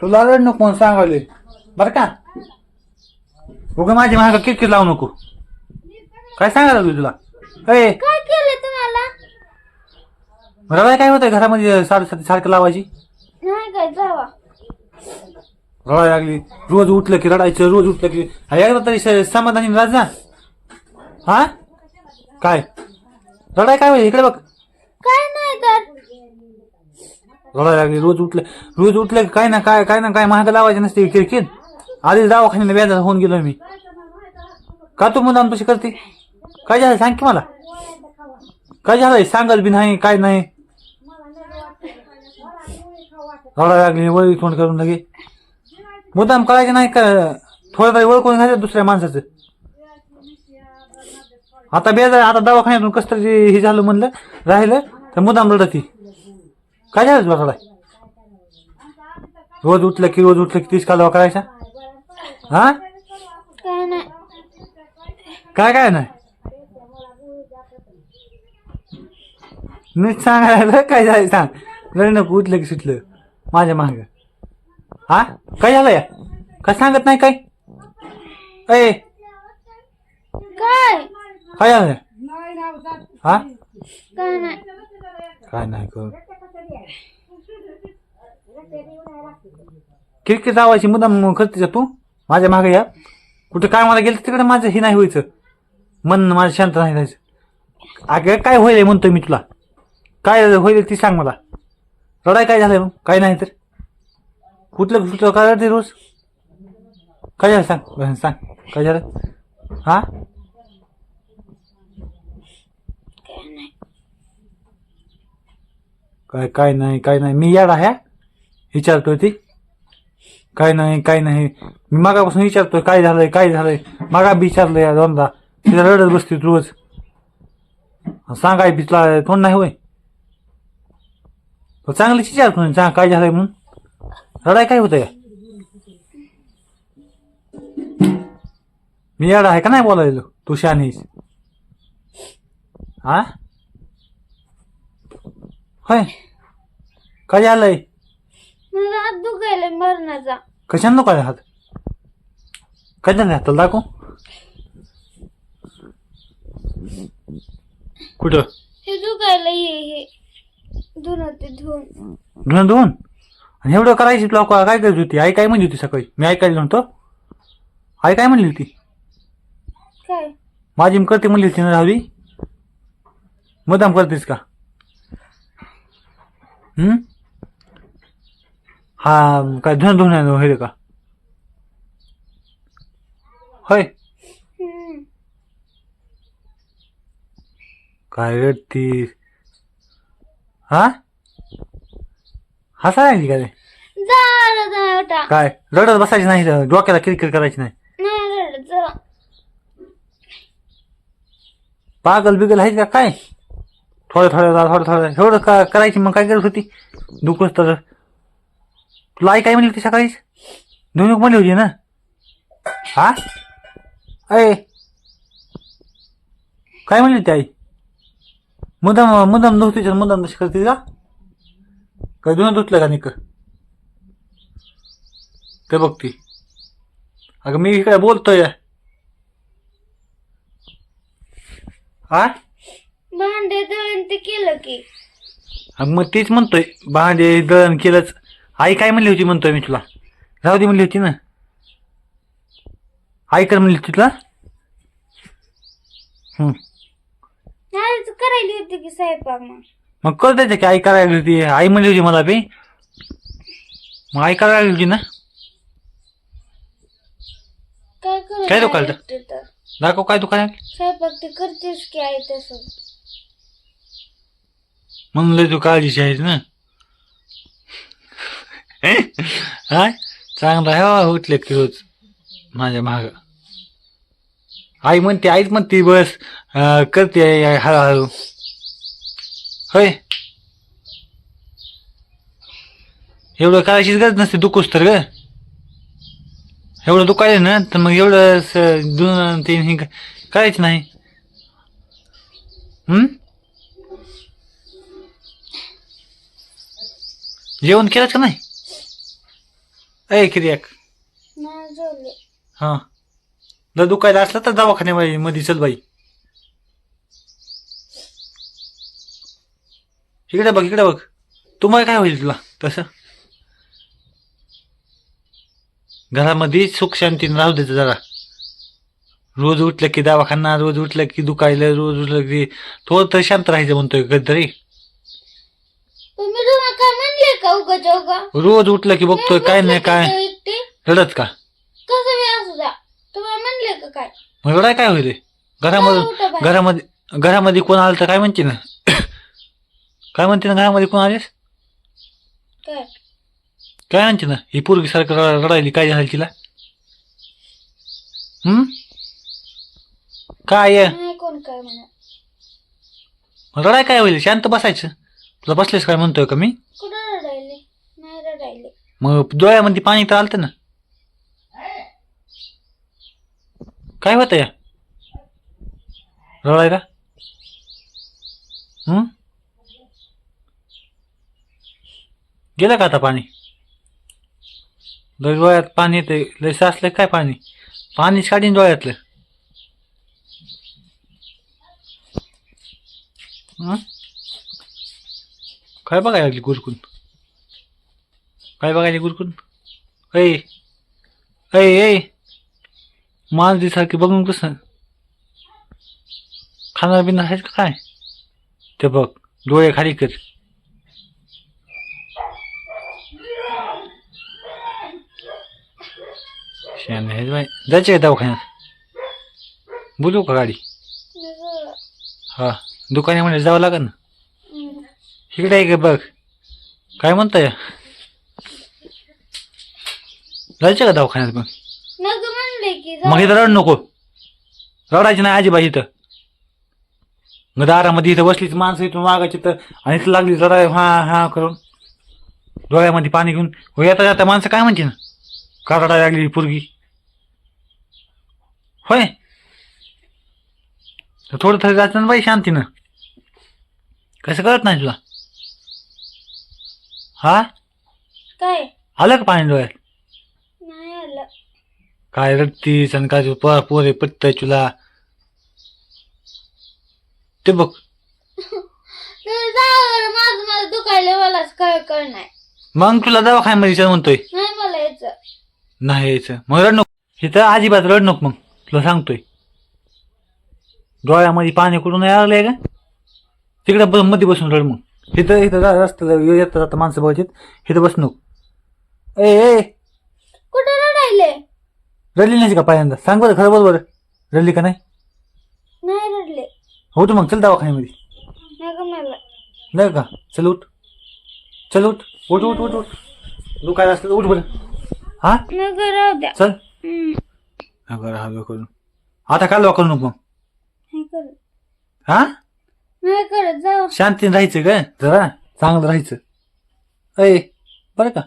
तुला रड नको म्हणून सांगावले बरं का? उगा माझी महाग किरकिर लावू नको. काय सांगायला लागली तुला? अय काय केलं तुम्हाला? रडाय काय होतंय घरामध्ये साडेसाती सारखं लावायची? नाही काय जावा. रडायला लागली. रोज उठलं की रडायचं रोज उठलं की अरे एकदा तरी स- समाधानी राज ना हा? काय? रडाय काय होईल? इकडे बघ. काय नाही रडायला लागली. रोज उठलं रोज उठलं की काय ना काय काय ना काय महाग लावायचे नसते किरकिर आधीच दवाखान्याला व्याजात होऊन गेलो मी. का तू मुदाम तशी करते? काय झालं? सांग की मला. काय झालंय सांगत बी नाही काय नाही. रडायला लागली वळी तोंड करून लगे. मुद्दाम करायचं नाही का? थोडं तरी ओळखून घ्यायचं दुसऱ्या माणसाचं. आता बेजार आता दवाखान्यातून कसं तरी हे झालं म्हणलं राहिलं तर मुद्दाम रडती. काय झालं तुला रडाय रोज उठलं की रोज उठलं की तीस कालवा करायचा? हा? काय नाही. काय काय नाही? नीट सांगायला काय झालं सांग. रड नको उठलं की सुटलं. माझ्या माग. हा? काय झालं या? काय सांगत नाही काय? अय काय? काय झालं? हा? काय नाही. काय नाही कर. किरकिर लावायची मुद्दाम करते का तू? माझ्या मागे या. कुठे काय मला गेलं तिकडे माझं हे नाही व्हायचं. मन माझं शांत नाही राहायचं. अगं काय होईल म्हणतोय मी तुला. काय होईल ती सांग मला. रडाय काय झालंय मग? काय नाही तर. कुठलं कुठलं काय रडते रोज? काय झालं सांग. सांग. काय झालं? हा? काय काय नाही काय नाही. मी याड आहे. विचारतोय ती. काय नाही काय नाही. मी मागापासून विचारतोय काय झालंय काय झालंय? मागा बी विचारलंय या दोनदा. तिला रडत बसते तू रोज. सांगाय तिला तोंड नाही होय. तो चांगलीच विचारतो सांग काय झालंय म्हणून. रडाय काय होतंय? मी याड आहे का नाही बोलायलो? तू शानीस. हा होय? काय झालंय मला हात दुखायला मरणाचा. कशानं काय हात? काय झालं हाताला दाखव. कुठं? हे दुखायला ये हे. धुन ते धुवून धुणं धुवून आणि एवढं करायची तुला का- काय करत होती? आई काय म्हणली होती सकाळी? मी ऐकायला नव्हतो. आई काय म्हणली होती? काय? माझी करते म्हणली होती ना राहुली. मुद्दाम करतेस का? हम्म? हा काय धुणं धुणं होईल का? होय. काय रडती हा? हसा लागली का रे? काय? रडत बसायची नाही डोक्याला किरकिर करायची नाही. नाही रडत पागल बिगल आहे का? काय? थोडं थोडं थोडं थोडं एवढं का करायची मग काय करत होती? दुखच तर. तुला आई काय म्हणली होती सकाळीच दोन म्हणली होती ना? हा? अय काय म्हणली होती आई? मुदाम मुदम नव्हती मुदम तशी करते का? काय दोन धुतलं का निक ते बघती अगं मी इकडे बोलतोय. हा भांडे दळण ते केलं की. अगं मग तेच म्हणतोय भांडे दळण केलंच. आई काय म्हणली होती म्हणतोय मी तुला? राहू दे म्हणली होती ना. आई कर म्हणली होती तुला? हम्म. करायली होती की स्वयंपाक मग? मग कर द्यायचं की आई करायला होती. आई म्हणली होती मला बी. मग आई करायला होती ना? काय काय दुखायलं? तर? दाखव काय दुकान स्वयंपाक ते करतेस की आहे तसं. म्हणलं तू काळजीची आहेस ना? हा? चांगला आहे हो, उठले की रोज माझ्या माग. आई म्हणते आईच म्हणते बस करते आई, हळूहळू. होय? एवढं करायचीच गरज नसते दुखूस तर ग. एवढं दुखायलं ना तर मग एवढं दोन तीन हे करायचं नाही. हम्म? जेवण केलं का नाही? ए किरियाक नाही जेवले. हा. जर दुखायला असलं तर दवाखान्यामध्ये मध्ये चल बाई. इकडे बघ इकडे बघ. तुम्हाला काय होईल तुला? तसं? घरामध्ये सुख शांतीने राहू देतं जरा. रोज उठलं की दवाखाना रोज उठलं की दुखायलं रोज उठलं की थोडं तर शांत राहायचं म्हणतोय कधीतरी. का उगा? रोज उठलं की बघतोय काय नाही काय रडत का? कसं बी असू द्या. तुम्हाला म्हणले का काय? मग रडाय काय होईल? घरामध्ये. घरामध्ये घरामध्ये कोण आलं तर काय म्हणते ना? काय म्हणते ना घरामध्ये कोण आलेस? काय? काय म्हणते ना? ही पोरगी सारखं रड- रडायली काय झालं तिला? हम्म? काय आहे? नाही कोण काय म्हणा. रडाय काय होईल? शांत बसायचं. तुला बसलेस काय म्हणतोय का मी? कुठं मग डोळ्यामध्ये पाणी तर आलतं ना. काय होतं या? रडायला? हम्म गेलं का आता पाणी? लय डोळ्यात पाणी येते लय साचलं काय पाणी? पाणीच काढीन डोळ्यातलं. काय बघायला लागली गुरकून काय बघायला गुरकून ऐ ऐ ऐ. मालदी सारखी बघून कसं? खाणार बिना आहेस का काय? ते बघ डोळे खाली कर. जायचे का दवाखान्यात. बोलू का गाडी. हा. दुकानामध्ये जावं लागेल ना. इकडे आहे का बघ. काय म्हणताय? जायचं का दवाखान्यात मग? नको म्हणले की मग. इथं रड नको. रडायची नाही अजिबात इथं. मग दारामध्ये इथं बसलीच माणसं इथून मागायची तर आणि इथं लागली रडाय हा हा करून. डोळ्यामध्ये पाणी घेऊन. हो येता जाता माणसं काय म्हणते ना का रडायला लागली पोरगी? होय. तर थोडं तरी जायचं ना बाई शांतीनं. कसं कळत नाही तुला? हा? काय? आलं का पाणी डोळ्यात? काय रडतीस आणि काय पोर पोरे पत्त तुला ते बघ. तुम्ही जावर माझं मला दुखायला मलाच काय कळ नाही. मग तुला दवाखान्यामध्ये चल म्हणतोय. नाही मला यायचं. नाही यायचं. मग रड नको. इथं अजिबात रड नको मग. तुला सांगतोय. डोळ्यामध्ये पाणी कुठून आलंय का? तिकडे ब- मध्ये बसून रड मग. इथं इथं जा- रस्त्याला येता जाता माणसं बघायची इथं बस नको. ए ए. कुठं रडायले रडली नाही का पहिल्यांदा? सांग बरं खरं बोल बरं. रडली का नाही? नाही रडले. हो तू मग चल दवाखान्यामध्ये. नको मला नाही का? चल उठ. चल उठ. उठ उठ उठ उठ. दुखायला असलं तर उठ बरं. हा? नको राहू द्या. चल. हम्म. अगं राहा करून. आता काय करू नको मग. नाही करत. हा? नाही करत जाऊ. शांतीने राहायचं का जरा चांगलं राहायचं. अय बरं का?